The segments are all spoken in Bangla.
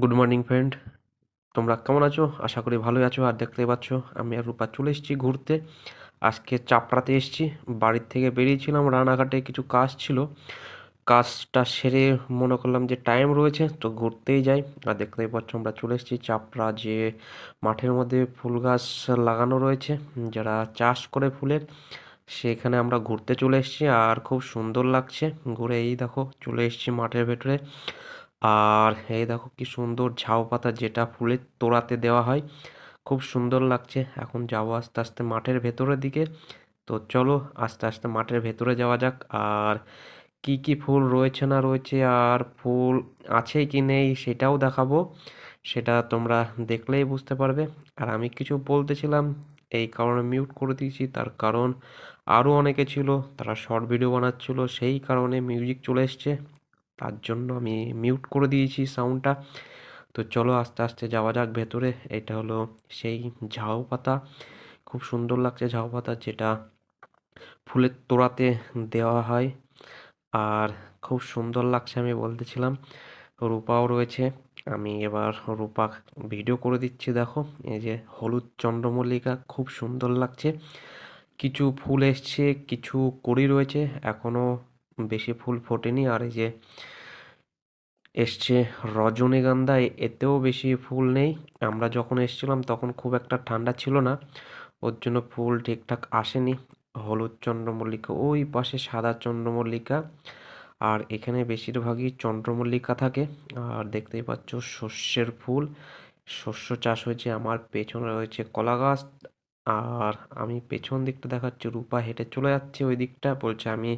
গুড মর্নিং ফ্রেন্ড তোমরা কেমন আছো? আশা করি ভালোই আছো। আর দেখতে পাচ্ছ, আমি আর রূপা চলে এসেছি ঘুরতে। আজকে চাপড়াতে এসেছি। বাড়ির থেকে বেরিয়েছিলাম, রানাঘাটে কিছু কাজ ছিল। কাজটা সেরে মনে করলাম যে টাইম রয়েছে, তো ঘুরতেই যাই। আর দেখতেই পাচ্ছ, আমরা চলে এসেছি চাপড়া, যে মাঠের মধ্যে ফুল গাছ লাগানো রয়েছে। যারা চাষ করে ফুলের, সেখানে আমরা ঘুরতে চলে এসেছি। আর খুব সুন্দর লাগছে। ঘুরে এই দেখো, চলে এসেছি মাঠের ভেতরে। আর এই দেখো কি সুন্দর ঝাউ পাতা যেটা ফুলের তোড়াতে দেওয়া হয়। খুব সুন্দর লাগছে। এখন যাব আস্তে আস্তে মাঠের ভেতরের দিকে। তো চলো আস্তে আস্তে মাঠের ভেতরে যাওয়া যাক। আর কি কি ফুল রয়েছে না রয়েছে, আর ফুল আছে কি নেই সেটাও দেখাবো। সেটা তোমরা দেখলেই বুঝতে পারবে। আর আমি কিছু বলতেছিলাম এই কারণে মিউট করে দিয়েছি। তার কারণ আরও অনেকে ছিল, তারা শর্ট ভিডিও বানাচ্ছিল, সেই কারণে মিউজিক চলে এসছে। তার জন্য আমি মিউট করে দিয়েছি সাউন্ডটা তো চলো আস্তে আস্তে যাওয়া যাক ভেতরে। এটা হলো সেই ঝাউ পাতা। খুব সুন্দর লাগছে ঝাউ পাতা যেটা ফুলের তোড়াতে দেওয়া হয়। আর খুব সুন্দর লাগছে আমি বলতেছিলাম। রূপাও রয়েছে। আমি এবার রূপা ভিডিও করে দিচ্ছি, দেখো। এই যে হলুদ চন্দ্রমল্লিকা, খুব সুন্দর লাগছে। কিছু ফুল এসছে, কিছু কড়ি রয়েছে। এখনও বেশি ফুল ফোটেনি। আর এই যে এসছে রজনীগন্ধা এতেও বেশি ফুল নেই। আমরা যখন এসেছিলাম তখন খুব একটা ঠান্ডা ছিল না। ওর জন্য ফুল ঠিকঠাক আসেনি। হলুদ চন্দ্রমল্লিকা, ওই পাশে সাদা চন্দ্রমল্লিকা। আর এখানে বেশিরভাগই চন্দ্রমল্লিকা থাকে। আর দেখতেই পাচ্ছ শস্যের ফুল। শস্য চাষ হয়েছে, আমার পেছনে রয়েছে কলা গাছ আর আমি পেছন দিকটা দেখাচ্ছি, রূপা হেঁটে চলে যাচ্ছে ওই দিকটা। বলছে আমি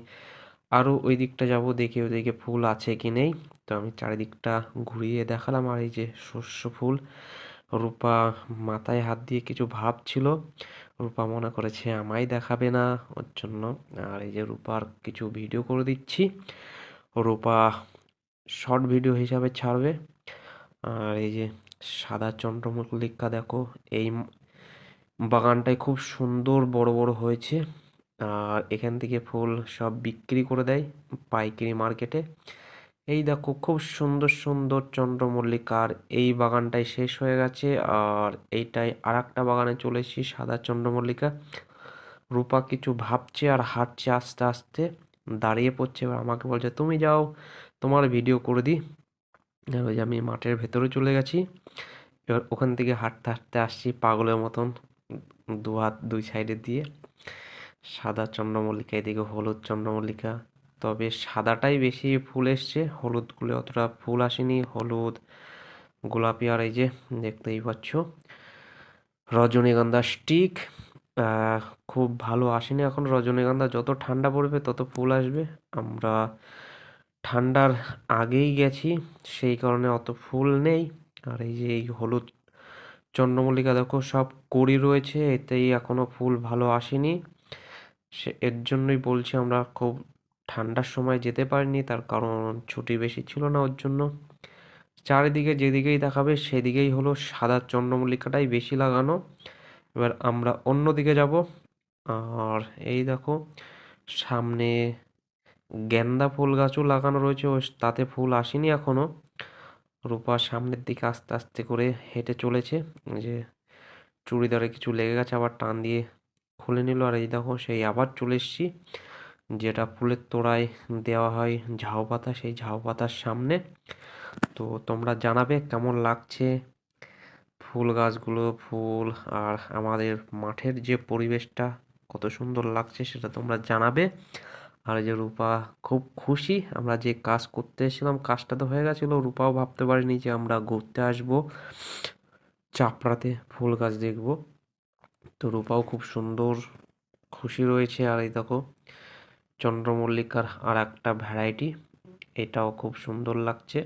আরও ওই দিকটা যাব, দেখি ওইদিকে ফুল আছে কি নেই। তো আমি চারিদিকটা ঘুরিয়ে দেখালাম আর এই যে শস্য ফুল। রূপা মাথায় হাত দিয়ে কিছু ভাবছিল। রূপা মনে করেছে আমায় দেখাবে না ওর জন্য। আর এই যে রূপার কিছু ভিডিও করে দিচ্ছি। রূপা শর্ট ভিডিও হিসাবে ছাড়বে। আর এই যে সাদা চন্দ্রমল্লিকা দেখো, এই বাগানটায় খুব সুন্দর বড় বড় হয়েছে। আর এখান থেকে ফুল সব বিক্রি করে দেয় পাইকারি মার্কেটে। এই দেখো, খুব সুন্দর সুন্দর চন্দ্রমল্লিকার এই বাগানটাই শেষ হয়ে গেছে। আর এইটাই আর একটা বাগানে চলে এসেছি, সাদা চন্দ্রমল্লিকা। রূপা কিছু ভাবছে আর হাঁটছে আস্তে আস্তে, দাঁড়িয়ে পড়ছে। এবার আমাকে বলছে, তুমি যাও, তোমার ভিডিও করে দিই। ওই যে আমি মাঠের ভেতরে চলে গেছি। এবার ওখান থেকে হাঁটতে হাঁটতে আসছি পাগলের মতন, দু হাত দুই সাইডে দিয়ে। সাদা চন্দ্রমল্লিকা, এদিকে হলুদ চন্দ্রমল্লিকা। তবে সাদাটাই বেশি ফুল এসছে। হলুদগুলো অতটা ফুল আসেনি। হলুদ, গোলাপি আর এই যে দেখতেই পাচ্ছ। রজনীগন্ধা স্টিক খুব ভালো আসেনি এখন রজনীগন্ধা। যত ঠান্ডা পড়বে তত ফুল আসবে। আমরা ঠান্ডার আগেই গেছি, সেই কারণে অত ফুল নেই। আর এই যে এই হলুদ চন্দ্রমল্লিকা দেখো, সব কড়ি রয়েছে। এতেই এখনও ফুল ভালো আসেনি। সে, এর জন্যই বলছি আমরা খুব ঠান্ডার সময় যেতে পারিনি, তার কারণ ছুটি বেশি ছিল না ওর জন্য। চারিদিকে যেদিকেই দেখাবে সেদিকেই হলো সাদা চন্দ্রমল্লিকাটাই বেশি লাগানো। এবার আমরা অন্য দিকে যাব। আর এই দেখো, সামনে গেন্দা ফুল গাছও লাগানো রয়েছে, ও তাতে ফুল আসেনি এখনও রূপা সামনের দিকে আস্তে আস্তে করে হেঁটে চলেছে। যে চুড়িদারে কিছু লেগে গেছে, আবার টান দিয়ে খুলে নিল। আর এই দেখো, সেই আবার চলে এসেছি, যেটা ফুলের তোড়ায় দেওয়া হয় ঝাউ পাতা, সেই ঝাউ পাতার সামনে। তো তোমরা জানাবে কেমন লাগছে ফুল গাছগুলো, ফুল আর আমাদের মাঠের যে পরিবেশটা, কত সুন্দর লাগছে সেটা তোমরা জানাবে। আর যে রূপা, খুব খুশি আমরা যে কাজ করতে এসেছিলাম, কাজটা তো হয়ে গেছিল। রূপাও ভাবতে পারিনি যে আমরা ঘুরতে আসব, চাপড়াতে ফুল গাছ দেখব। তো রূপাও খুব সুন্দর। খুশি রয়েছে আর এই দেখো, চন্দ্রমল্লিকার আর একটা ভ্যারাইটি এটাও খুব সুন্দর লাগছে।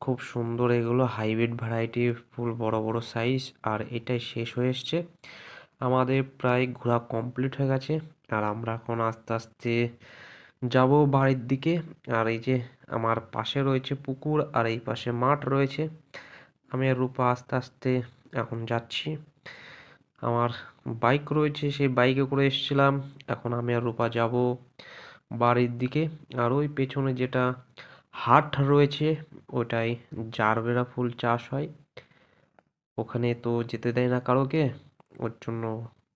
খুব সুন্দর এগুলো হাইব্রিড ভ্যারাইটি ফুল বড় বড় সাইজ আর এটাই শেষ হয়ে এসছে। আমাদের প্রায় ঘোরা কমপ্লিট হয়ে গেছে, আর আমরা এখন আস্তে আস্তে যাব বাড়ির দিকে। আর এই যে আমার পাশে রয়েছে পুকুর, আর এই পাশে মাঠ রয়েছে। আমি আর রূপা আস্তে আস্তে এখন যাচ্ছি। আমার বাইক রয়েছে, সেই বাইকে করে এসেছিলাম। এখন আমি আর রূপা যাব বাড়ির দিকে। আর ওই পেছনে যেটা হাট রয়েছে, ওটাই জারবেরা ফুল চাষ হয়। ওখানে তো যেতে দেয় না কারোকে, ওর জন্য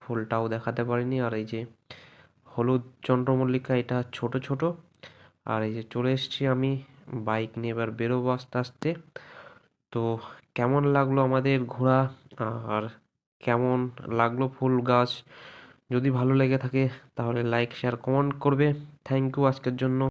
ফুলটাও দেখাতে পারিনি। আর এই যে হলুদ চন্দ্রমল্লিকা, এটা ছোট ছোট। আর এই যে চলে এসেছি আমি বাইক নিয়ে এবার বেরোবো আস্তে আস্তে। তো কেমন লাগল আমাদের ঘোরা? আর কেমন লাগল ফুল গাছ? যদি ভালো লেগে থাকে তাহলে লাইক শেয়ার কমেন্ট করবে। থ্যাংক ইউ আজকের জন্য।